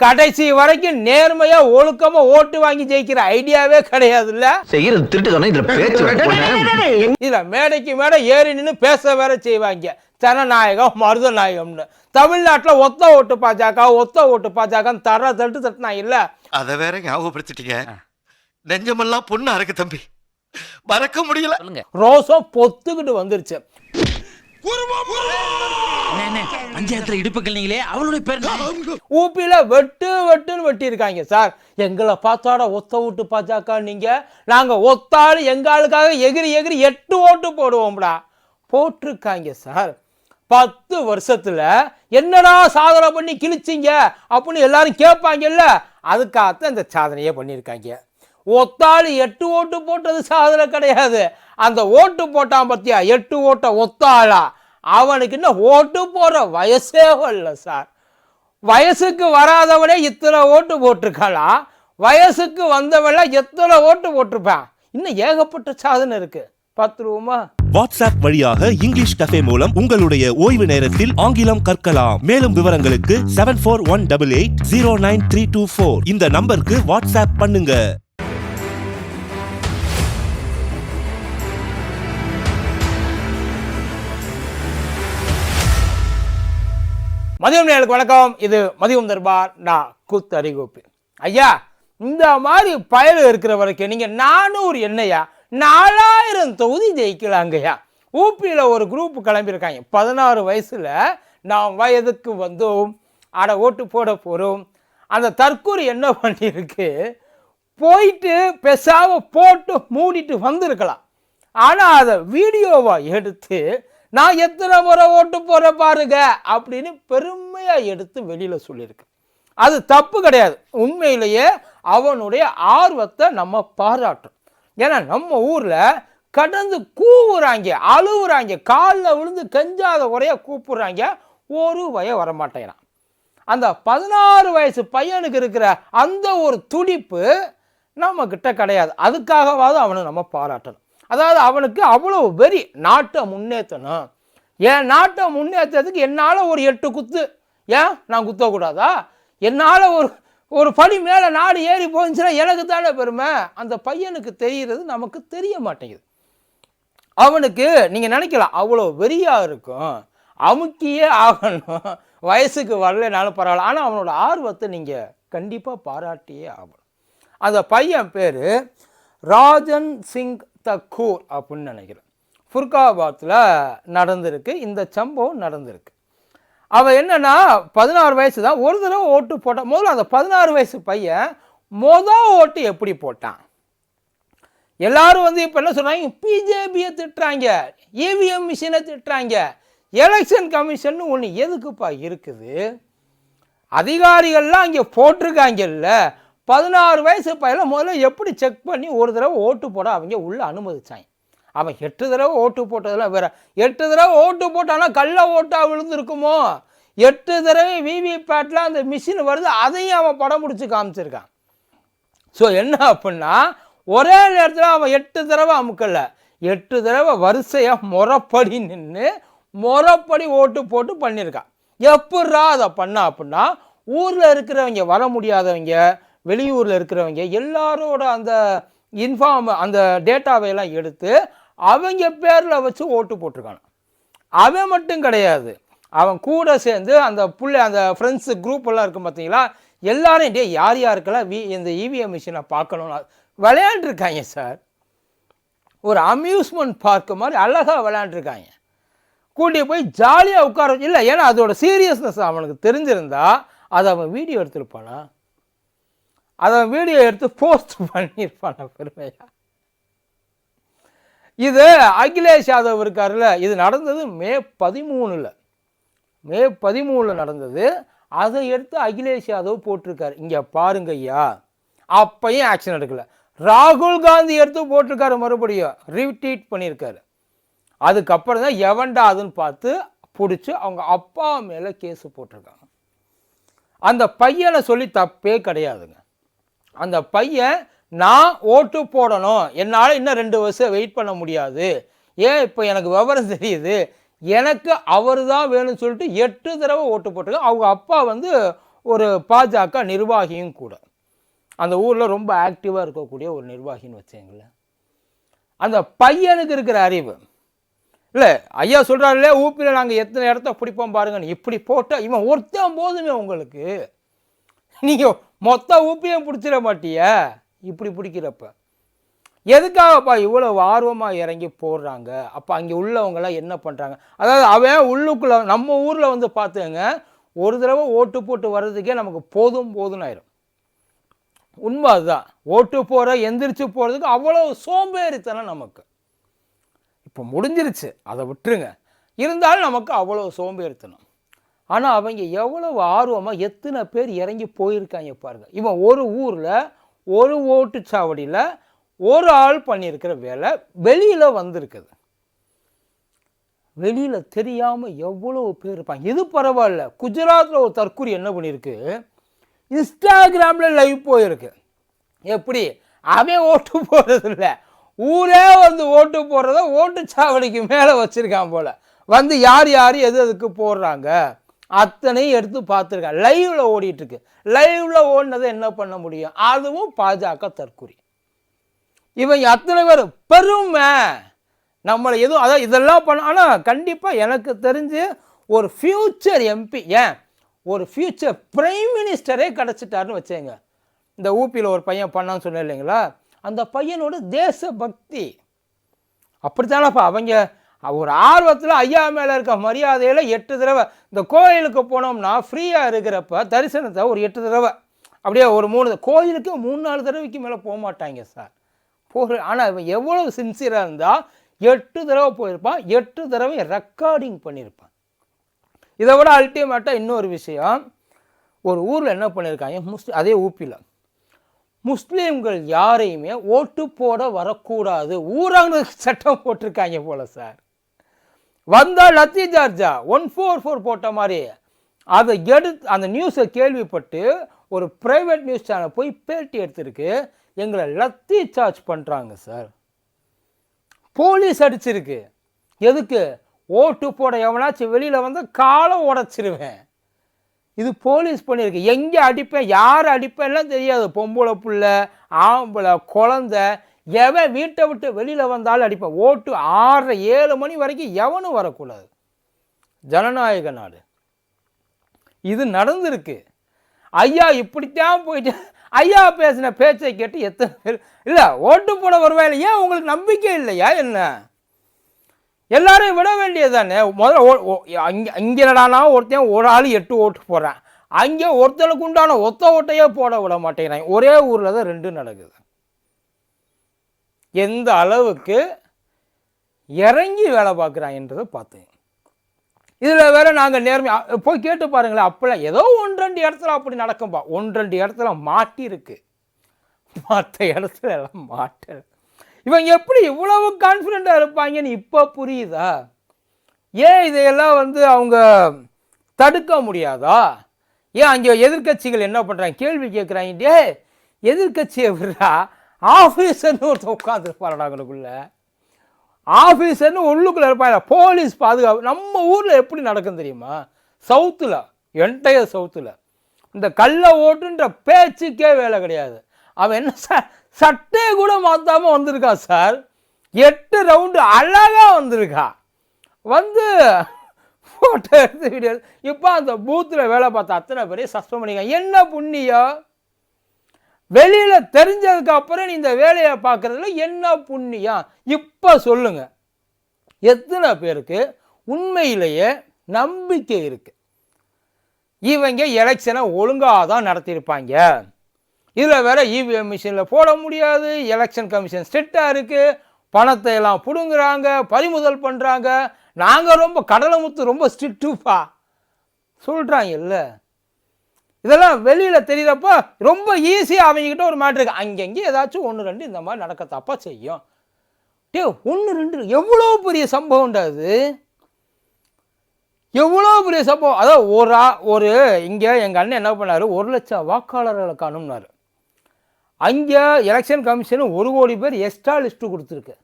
கடைசி வரைக்கும் நேர்மையா ஒழுக்கமா ஓட்டு வாங்கி ஜெயிக்கிற ஐடியாவே கிடையாது இல்ல செய்யறது இதுல பேச்சு வேற. இதுல மேடைக்கு மேடை ஏறி நின்று பேச வேற செய்வாங்க. ஜனநாயகம் மருதநாயகம்னு. தமிழ்நாட்டுல ஒத்த ஓட்டு பாஜக ஒத்த ஓட்டு பாஜக தர தட்டு தட்டினா இல்ல? அத வேற ஞாபகப்படுத்திட்டீங்க. நெஞ்சமெல்லாம் பொண்ணா இருக்கு தம்பி. மறக்க முடியல. ரோசம் பொத்துக்கிட்டு வந்துருச்சு. பஞ்சாயத்துல இடுப்புகள் நீங்களே அவளுடைய பேர் என்ன? ஊப்பியில வெட்டு வெட்டுன்னு வெட்டி இருக்காங்க சார். எங்களை பார்த்தாட ஒத்த ஓட்டு பாஜக நீங்க. நாங்க ஒத்தாள் எங்க ஆளுக்காக எகிரி எகிரி எட்டு ஓட்டு போடுவோம்டா. போட்டிருக்காங்க சார். பத்து வருஷத்துல என்னடா சாதனை பண்ணி கிழிச்சிங்க அப்படின்னு எல்லாரும் கேட்பாங்கல்ல அதுக்காகத்தான் இந்த சாதனையே பண்ணியிருக்காங்க. ஒத்தாள் எட்டு ஓட்டு போட்டது சாதனை கிடையாது. அந்த ஓட்டு போட்டான் பத்தியா? எட்டு ஓட்டை ஒத்தாளா? அவனுக்கு இன்னும் ஓட்டு போடுற வயசே இல்லை சார். வயசுக்கு வராதவனே இத்தனை ஓட்டு போட்டிருக்காளா? வயசுக்கு வந்தவன எத்தனை ஓட்டு போட்டிருப்பான்? இன்னும் ஏகப்பட்ட சாதனை இருக்கு. பார்த்துருவோமா? வாட்ஸ்அப் வழியாக இங்கிலீஷ் கஃபே மூலம் உங்களுடைய ஓய்வு நேரத்தில் ஆங்கிலம் கற்கலாம். மேலும் விவரங்களுக்கு seven four one double eight zero nine three two four இந்த நம்பருக்கு வாட்ஸ்அப் பண்ணுங்க. மதியம் நேருக்கு வணக்கம். இது மதியம் தர்பார். நான் கூத்தரி ஐயா இந்த மாதிரி பயல் இருக்கிற வரைக்கும் நீங்கள் நானூறு என்னையா நாலாயிரம் தொகுதி ஜெயிக்கலாங்கய்யா ஊப்பியில் ஒரு குரூப் கிளம்பியிருக்காங்க. பதினாறு வயசில் நாம் வயதுக்கு வந்தோம். அட ஓட்டு போட போகிறோம் அந்த தற்கூறு என்ன பண்ணியிருக்கு? போயிட்டு பெசாவை போட்டு மூடிட்டு வந்திருக்கலாம். ஆனால் அதை வீடியோவாக எடுத்து நான் எத்தனை முறை ஓட்டு போகிற பாருங்க அப்படின்னு பெருமையாக எடுத்து வெளியில் சொல்லியிருக்கு. அது தப்பு கிடையாது. உண்மையிலேயே அவனுடைய ஆர்வத்தை நம்ம பாராட்டும். ஏன்னா நம்ம ஊரில் கடந்து கூவுறாங்க அழுவுறாங்க காலில் விழுந்து கெஞ்சாத உரையை கூப்பிடுறாங்க ஒரு வய வரமாட்டேங்கிறான். அந்த பதினாறு வயசு பையனுக்கு இருக்கிற அந்த ஒரு துடிப்பு நம்மக்கிட்ட கிடையாது. அதுக்காகவாவது அவனை நம்ம பாராட்டணும். அதாவது அவனுக்கு அவ்வளோ வெறி நாட்டை முன்னேற்றணும் என் நாட்டை முன்னேற்றத்துக்கு என்னால் ஒரு எட்டு குத்து. ஏன்? நான் குத்தக்கூடாதா? என்னால் ஒரு ஒரு படி மேலே நாடு ஏறி போச்சுன்னா எனக்கு தானே பெருமை? அந்த பையனுக்கு தெரிகிறது நமக்கு தெரிய மாட்டேங்குது. அவனுக்கு நீங்கள் நினைக்கலாம் அவ்வளோ வெறியாக இருக்கும். அமுக்கியே ஆகணும். வயசுக்கு வரலனாலும் பரவாயில்ல. ஆனால் அவனோட ஆர்வத்தை நீங்கள் கண்டிப்பாக பாராட்டியே ஆகணும். அந்த பையன் பேர் ராஜன் சிங் தக்கூர் அப்படின்னு நினைக்கிறேன் ஃபுர்காபாத்தில் நடந்திருக்கு இந்த சம்பவம் நடந்திருக்கு. அவள் என்னென்னா பதினாறு வயசு தான் ஒரு தடவை ஓட்டு போட்டான் முதல்ல அந்த பதினாறு வயசு பையன் மொதல் ஓட்டு எப்படி போட்டான்? எல்லாரும் வந்து இப்போ என்ன சொல்றாங்க பிஜேபியை திட்டுறாங்க இவிஎம் மிஷினை திட்டுறாங்க எலெக்ஷன் கமிஷன் ஒன்று எதுக்குப்பா இருக்குது? அதிகாரிகள்லாம் அங்கே போட்டிருக்காங்கல்ல பதினாறு வயசு பையனை முதல்ல எப்படி செக் பண்ணி ஒரு தடவை ஓட்டு போட அவங்க உள்ளே அனுமதிச்சாங்க. அவன் எட்டு தடவை ஓட்டு போட்டதெல்லாம் வேற. எட்டு தடவை ஓட்டு போட்டானா கள்ள ஓட்டா விழுந்துருக்குமோ? எட்டு தடவை விவிபேட்டில் அந்த மிஷின் வருது அதையும் அவன் படம் பிடிச்சி காமிச்சிருக்கான். ஸோ என்ன அப்படின்னா ஒரே நேரத்தில் அவன் எட்டு தடவை அமுக்கல. எட்டு தடவை வரிசையாக முறப்படி நின்று முறப்படி ஓட்டு போட்டு பண்ணியிருக்கான். எப்பட்றா அதை பண்ணா அப்படின்னா ஊரில் இருக்கிறவங்க வர முடியாதவங்க வெளியூரில் இருக்கிறவங்க எல்லாரோட அந்த இன்ஃபார்ம் அந்த டேட்டாவை எல்லாம் எடுத்து அவங்க பேரில் வச்சு ஓட்டு போட்டிருக்கான் அவன் மட்டும் கிடையாது. அவன் கூட சேர்ந்து அந்த புள்ளை அந்த ஃப்ரெண்ட்ஸு குரூப்பெல்லாம் இருக்கும் பார்த்தீங்களா எல்லாரும் டே யார் யாருக்கெல்லாம் வி இந்த இவிஎம் மிஷினை பார்க்கணும் விளையாண்டுருக்காங்க சார் ஒரு அம்யூஸ்மெண்ட் பார்க்க மாதிரி அழகாக விளையாண்டுருக்காங்க. கூட்டி போய் ஜாலியாக உட்கார இல்லை ஏன்னா அதோட சீரியஸ்னஸ் அவனுக்கு தெரிஞ்சிருந்தா அதை அவன் வீடியோ எடுத்துருப்பானா அதை வீடியோ எடுத்து போஸ்ட் பண்ணியிருப்பான பெருமையா. இது அகிலேஷ் யாதவ் இருக்காருல்ல இது நடந்தது மே பதிமூணில். மே பதிமூணில் நடந்தது. அதை எடுத்து அகிலேஷ் யாதவ் போட்டிருக்காரு. இங்கே பாருங்க ஐயா. அப்பையும் ஆக்ஷன் எடுக்கல. ராகுல் காந்தி எடுத்து போட்டிருக்காரு மறுபடியும். ரீட்வீட் பண்ணியிருக்காரு. அதுக்கப்புறம் தான் எவன்டா அதுன்னு பார்த்து பிடிச்சி அவங்க அப்பா மேலே கேஸ் போட்டிருக்காங்க. அந்த பையனை சொல்லி தப்பே கிடையாதுங்க. அந்த பையன் நான் ஓட்டு போடணும். என்னால் இன்னும் ரெண்டு வருஷம் வெயிட் பண்ண முடியாது. ஏன் இப்போ எனக்கு விவரம் தெரியுது? எனக்கு அவர் தான் வேணும்னு சொல்லிட்டு எட்டு தடவை ஓட்டு போட்டிருக்காங்க அவங்க அப்பா வந்து ஒரு பாஜக நிர்வாகியும் கூட. அந்த ஊரில் ரொம்ப ஆக்டிவாக இருக்கக்கூடிய ஒரு நிர்வாகின்னு வச்சுங்களேன் அந்த பையனுக்கு இருக்கிற அறிவு. இல்லை ஐயா சொல்கிறாருல்ல ஊப்பியில் நாங்கள் எத்தனை இடத்த பிடிப்போம் பாருங்கன்னு. இப்படி போட்டால் இவன் ஒருத்தன் போதுமே உங்களுக்கு. நீங்கள் மொத்த ஊப்பியும் பிடிச்சிட மாட்டிய? இப்படி பிடிக்கிறப்ப. எதுக்காகப்பா இவ்வளோ ஆர்வமாக இறங்கி போடுறாங்க? அப்போ அங்கே உள்ளவங்களாம் என்ன பண்ணுறாங்க அதாவது அவன் உள்ளுக்குள்ளே நம்ம ஊரில் வந்து பார்த்துங்க ஒரு தடவை ஓட்டு போட்டு வர்றதுக்கே நமக்கு போதும் போதும்னு ஆயிரும். உண்மை அதுதான். ஓட்டு போகிற எந்திரிச்சு போகிறதுக்கு அவ்வளோ சோம்பேறித்தனம் நமக்கு. இப்போ முடிஞ்சிருச்சு. அதை விட்டுருங்க. இருந்தாலும் நமக்கு அவ்வளோ சோம்பேறித்தனம். ஆனால் அவங்க எவ்வளவு ஆர்வமாக எத்தனை பேர் இறங்கி போயிருக்காங்க பாருங்கள் இவன் ஒரு ஊரில் ஒரு ஓட்டுச்சாவடியில் ஒரு ஆள் பண்ணியிருக்கிற வேலை வெளியில் வந்திருக்குது. வெளியில் தெரியாமல் எவ்வளோ பேர் இருப்பாங்க. இது பரவாயில்ல. குஜராத்தில் ஒரு தற்கூரி என்ன பண்ணியிருக்கு? இன்ஸ்டாகிராமில் லைவ் போயிருக்கு. எப்படி? அவன் ஓட்டு போடுறதில்ல ஊரே வந்து ஓட்டு போடுறத ஓட்டுச்சாவடிக்கு மேலே வச்சுருக்கான் போல். வந்து யார் யார் எது எதுக்கு போடுறாங்க? அத்தனையும் எடுத்து பார்த்துருக்கான் லைவில் ஓடிட்டுருக்கு. லைவில் ஓடினதை என்ன பண்ண முடியும்? அதுவும் பாஜக தற்கொலை இவன் அத்தனை பேர் பெருமை. நம்மளை எதுவும் அதான் இதெல்லாம் பண்ண ஆனால் கண்டிப்பாக எனக்கு தெரிஞ்சு ஒரு ஃப்யூச்சர் எம்பி ஏன்? ஒரு ஃப்யூச்சர் பிரைம் மினிஸ்டரே கிடச்சிட்டாருன்னு வச்சேங்க இந்த ஊபியில் ஒரு பையன் பண்ணான்னு சொன்னேன் இல்லைங்களா? அந்த பையனோட தேசபக்தி. அப்படித்தானப்பா அவங்க ஒரு ஆர்வத்தில் ஐயா மேலே இருக்க மரியாதையில் எட்டு தடவை இந்த கோயிலுக்கு போனோம்னா ஃப்ரீயாக இருக்கிறப்ப தரிசனத்தை ஒரு எட்டு தடவை. அப்படியே ஒரு மூணு கோயிலுக்கு மூணு நாலு தடவைக்கு மேலே போக மாட்டாங்க சார். போகிற ஆனால் இவன் எவ்வளோ சின்சியராக இருந்தால் எட்டு தடவை போயிருப்பான் எட்டு தடவை ரெக்கார்டிங் பண்ணியிருப்பான் இதை விட அல்டிமேட்டாக இன்னொரு விஷயம் ஒரு ஊரில் என்ன பண்ணியிருக்காங்க முஸ்லி அதே ஊப்பியில் முஸ்லீம்கள் யாரையுமே ஓட்டு போட வரக்கூடாது. ஊராங்க சட்டம் போட்டிருக்காங்க போல் சார். வந்தால் லத்தி ஜார்ஜா ஒன் ஃபோர் ஃபோர் போட்ட மாதிரி. அதை எடுத்து அந்த நியூஸை கேள்விப்பட்டு ஒரு ப்ரைவேட் நியூஸ் சேனல் போய் பேட்டி எடுத்திருக்கு. எங்களை லத்தி சார்ஜ் பண்ணுறாங்க சார் போலீஸ் அடிச்சிருக்கு. எதுக்கு? ஓட்டு போட எவனாச்சும் வெளியில் வந்து காலை உடச்சிருவேன். இது போலீஸ் பண்ணியிருக்கு. எங்கே அடிப்பேன்? யார் அடிப்பேன்லாம் தெரியாது. பொம்பளை புள்ள ஆம்பளை குழந்த எவன் வீட்டை விட்டு வெளியில் வந்தாலும் அடிப்பேன். ஓட்டு ஆறரை ஏழு மணி வரைக்கும் எவனும் வரக்கூடாது. ஜனநாயக நாடு. இது நடந்திருக்கு. ஐயா இப்படித்தான் போயிட்டு ஐயா பேசின பேச்சை கேட்டு எத்தனை பேர் இல்லை ஓட்டு போட வருவாயில் ஏன் உங்களுக்கு நம்பிக்கை இல்லையா? என்ன? எல்லாரையும் விட வேண்டியதானே முதல்ல ஓ- அங்கே அங்கே நடானா ஒருத்தன் ஒரு ஆள் எட்டு ஓட்டு போடுறான். அங்கே ஒருத்தனுக்கு உண்டான ஒத்த ஓட்டையே போட விட மாட்டேங்கிறாங்க ஒரே ஊரில் தான் ரெண்டும் நடக்குது. எந்த அளவுக்கு இறங்கி வேலை பார்க்குறாங்கன்றதை பார்த்தேன். இதில் வேற நாங்கள் நேர்மையாக போய் கேட்டு பாருங்களேன் அப்போல்லாம் ஏதோ ஒன்று ரெண்டு இடத்துல அப்படி நடக்கும்பா. ஒன்று ரெண்டு இடத்துல மாட்டியிருக்கு மற்ற இடத்துல எல்லாம் மாட்டல இவங்க எப்படி இவ்வளவு கான்ஃபிடெண்ட்டாக இருப்பாங்கன்னு இப்போ புரியுதா? ஏன் இதையெல்லாம் வந்து அவங்க தடுக்க முடியாதா? ஏன் அங்கே எதிர்க்கட்சிகள் என்ன பண்ணுறாங்க கேள்வி கேட்குறாங்க டே எதிர்க்கட்சியை விடுறா. ஆஃபீஸர்னு ஒருத்தர் உட்காந்துருப்பாரடா அவங்களுக்குள்ள ஆஃபீஸர்னு உள்ளுக்குள்ள இருப்பாங்க போலீஸ் பாதுகாப்பு. நம்ம ஊரில் எப்படி நடக்கும் தெரியுமா? சவுத்தில் என்டையர் சவுத்தில். இந்த கள்ள ஓட்டுன்ற பேச்சுக்கே வேலை கிடையாது. அவன் என்ன ச சட்டையை கூட மாற்றாமல் வந்திருக்கான் சார் எட்டு ரவுண்டு அழகாக வந்திருக்கா. வந்து ஃபோட்டோ எடுத்து வீடியோ இப்போ அந்த பூத்தில் வேலை பார்த்த அத்தனை பேரையும் சஸ்பெண்ட் பண்ணிக்கான் என்ன புண்ணியம்? வெளியில் தெரிஞ்சதுக்கு அப்புறம் நீ இந்த வேலையை பார்க்குறதுல என்ன புண்ணியம் இப்போ சொல்லுங்க. எத்தனை பேருக்கு உண்மையிலேயே நம்பிக்கை இருக்கு? இவங்க எலெக்ஷனை ஒழுங்காக தான் நடத்தியிருப்பாங்க. இதில் வேற இவிஎம் மிஷினில் போட முடியாது. எலெக்ஷன் கமிஷன் ஸ்ட்ரிக்டாக இருக்குது பணத்தை எல்லாம் பிடுங்குறாங்க. பறிமுதல் பண்ணுறாங்க நாங்கள் ரொம்ப கடலை முத்து ரொம்ப ஸ்ட்ரிக்ட்டுப்பா சொல்கிறாங்க இல்லை. இதெல்லாம் வெளியில் தெரியுறப்ப ரொம்ப ஈஸியாக அவங்கக்கிட்ட ஒரு மேட்ரு இருக்கு. அங்கங்கே ஏதாச்சும் ஒன்று ரெண்டு இந்த மாதிரி நடக்க தப்பா செய்யும். டே ஒன்று ரெண்டு எவ்வளோ பெரிய சம்பவம்டா அது எவ்வளோ பெரிய சம்பவம்? அதான் ஒரு ஆ- ஒரு இங்கே எங்கள் அண்ணன் என்ன பண்ணார்? ஒரு லட்சம் வாக்காளர்களை காணும்னாரு. அங்கே எலெக்ஷன் கமிஷனு ஒரு கோடி பேர் எக்ஸ்ட்ரா லிஸ்ட்டு கொடுத்துருக்கு.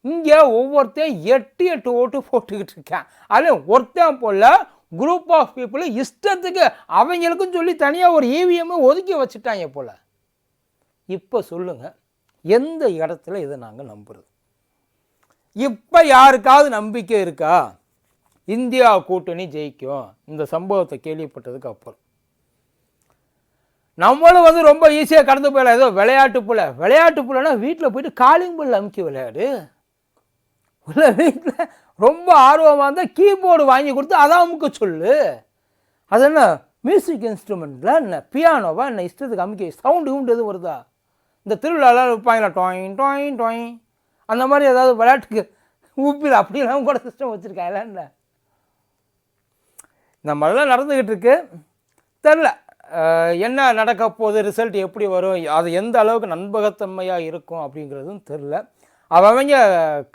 இங்கே ஒவ்வொருத்தையும் எட்டு எட்டு ஓட்டு போட்டுக்கிட்டு இருக்கேன். அதில் ஒருத்தன் போல் குரூப் ஆஃப் பீப்புள் இஷ்டத்துக்கு அவங்களுக்கும் சொல்லி தனியாக ஒரு இவிஎம்மை ஒதுக்கி வச்சுட்டாங்க போல். இப்போ சொல்லுங்கள் எந்த இடத்துல இதை நாங்கள் நம்புறது? இப்போ யாருக்காவது நம்பிக்கை இருக்கா? இந்தியா கூட்டணி ஜெயிக்கும். இந்த சம்பவத்தை கேள்விப்பட்டதுக்கு அப்புறம். நம்மளும் வந்து ரொம்ப ஈஸியாக கடந்து போயிடலாம். ஏதோ விளையாட்டு புள்ள விளையாட்டு புள்ளனா வீட்டில் போயிட்டு காலிங் புல் அமுக்கி விளையாடு. இல்லை வீட்டில் ரொம்ப ஆர்வமாக இருந்தால் கீபோர்டு வாங்கி கொடுத்து அதான் அமுக்க சொல்லு. அது என்ன? மியூசிக் இன்ஸ்ட்ருமெண்ட்டில் என்ன? பியானோவா என்ன? இஷ்டத்துக்கு அமுக்கி சவுண்டு கிவுண்டு எதுவும் வருதா? இந்த திருவிழாலாம் வைப்பாங்களா? டொயின் டொயின் டொயின் அந்த மாதிரி ஏதாவது விளையாட்டுக்கு ஊப்பில் அப்படிலாம் கூட சிஸ்டம் வச்சுருக்காங்களா என்ன இந்த மாதிரிலாம் நடந்துக்கிட்டு இருக்கு. தெரில என்ன நடக்க போகுது? ரிசல்ட் எப்படி வரும்? அது எந்த அளவுக்கு நண்பகத்தன்மையாக இருக்கும் அப்படிங்கிறதும் தெரில அவங்க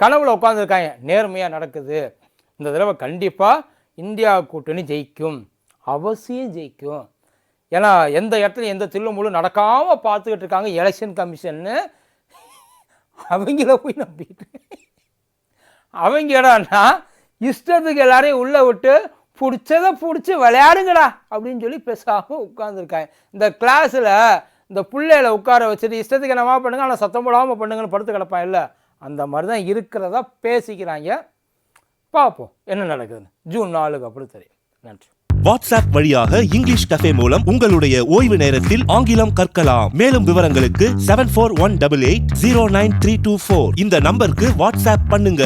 கனவுல உட்காந்துருக்காங்க நேர்மையாக நடக்குது. இந்த தடவை கண்டிப்பாக இந்தியா கூட்டணி ஜெயிக்கும். அவசியம் ஜெயிக்கும். ஏன்னா எந்த இடத்துல எந்த தில்லு முழு நடக்காமல் பார்த்துக்கிட்டு இருக்காங்க. எலெக்ஷன் கமிஷன்னு. அவங்கள போய் நம்பிட்டு. அவங்க இடம்னா இஷ்டத்துக்கு எல்லாரையும் உள்ளே விட்டு பிடிச்சதை பிடிச்சி விளையாடுங்கடா அப்படின்னு சொல்லி பேசாமல் உட்காந்துருக்காங்க இந்த கிளாஸில் இந்த பிள்ளையில உட்கார வச்சுட்டு இஷ்டத்துக்கு என்னமா பண்ணுங்க ஆனால் சத்தம் போடாமல் பண்ணுங்கன்னு படுத்து கிடப்பான் இல்லை. அந்த மாதிரி தான் இருக்கிறதா பேசிக்கிறாங்க. பார்ப்போம் என்ன நடக்குதுன்னு. ஜூன் நாலுக்கு அப்புறம் தெரியும். நன்றி. வாட்ஸ்அப் வழியாக இங்கிலீஷ் கஃபே மூலம் உங்களுடைய ஓய்வு நேரத்தில் ஆங்கிலம் கற்கலாம். மேலும் விவரங்களுக்கு seven four one double eight zero nine three two four இந்த நம்பருக்கு வாட்ஸ்அப் பண்ணுங்க.